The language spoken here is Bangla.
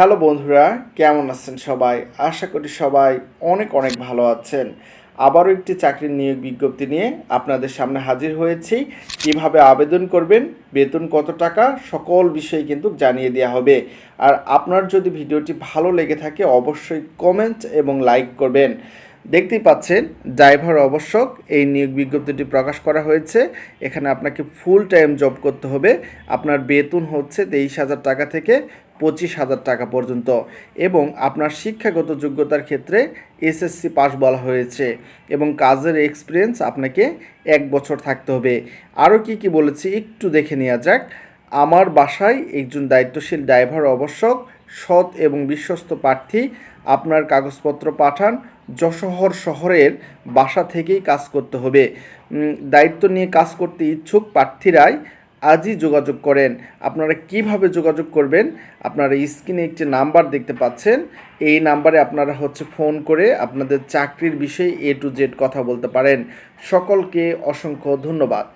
হ্যালো বন্ধুরা, কেমন আছেন সবাই? আশা করি সবাই অনেক অনেক ভালো আছেন। আবারও একটি চাকরির নিয়োগ বিজ্ঞপ্তি নিয়ে আপনাদের সামনে হাজির হয়েছি। কীভাবে আবেদন করবেন, বেতন কত টাকা, সকল বিষয়ে কিন্তু জানিয়ে দেওয়া হবে। আর আপনার যদি ভিডিওটি ভালো লেগে থাকে, অবশ্যই কমেন্ট এবং লাইক করবেন। দেখতেই পাচ্ছেন, ড্রাইভার আবশ্যক। এই নিয়োগ বিজ্ঞপ্তিটি প্রকাশ করা হয়েছে। এখানে আপনাকে ফুল টাইম জব করতে হবে। আপনার বেতন হচ্ছে তেইশ হাজার টাকা থেকে পঁচিশ হাজার টাকা পর্যন্ত এবং আপনার শিক্ষাগত যোগ্যতার ক্ষেত্রে এসএসসি পাস বলা হয়েছে এবং কাজের এক্সপিরিয়েন্স আপনাকে এক বছর থাকতে হবে। আরও কি কি বলেছি একটু দেখে নেওয়া যাক। আমার বাসায় একজন দায়িত্বশীল ড্রাইভার, আবশ্যক, সৎ এবং বিশ্বস্ত প্রার্থী আপনার কাগজপত্র পাঠান, যশোহর শহরের বাসা থেকেই কাজ করতে হবে। দায়িত্ব নিয়ে কাজ করতে ইচ্ছুক প্রার্থীরাই আজই যোগাযোগ করেন। আপনারা কীভাবে যোগাযোগ করবেন? আপনারা স্ক্রিনে একটি নাম্বার দেখতে পাচ্ছেন। এই নাম্বারে আপনারা হচ্ছে ফোন করে আপনাদের চাকরির বিষয়ে এ টু জেড কথা বলতে পারেন। সকলকে অসংখ্য ধন্যবাদ।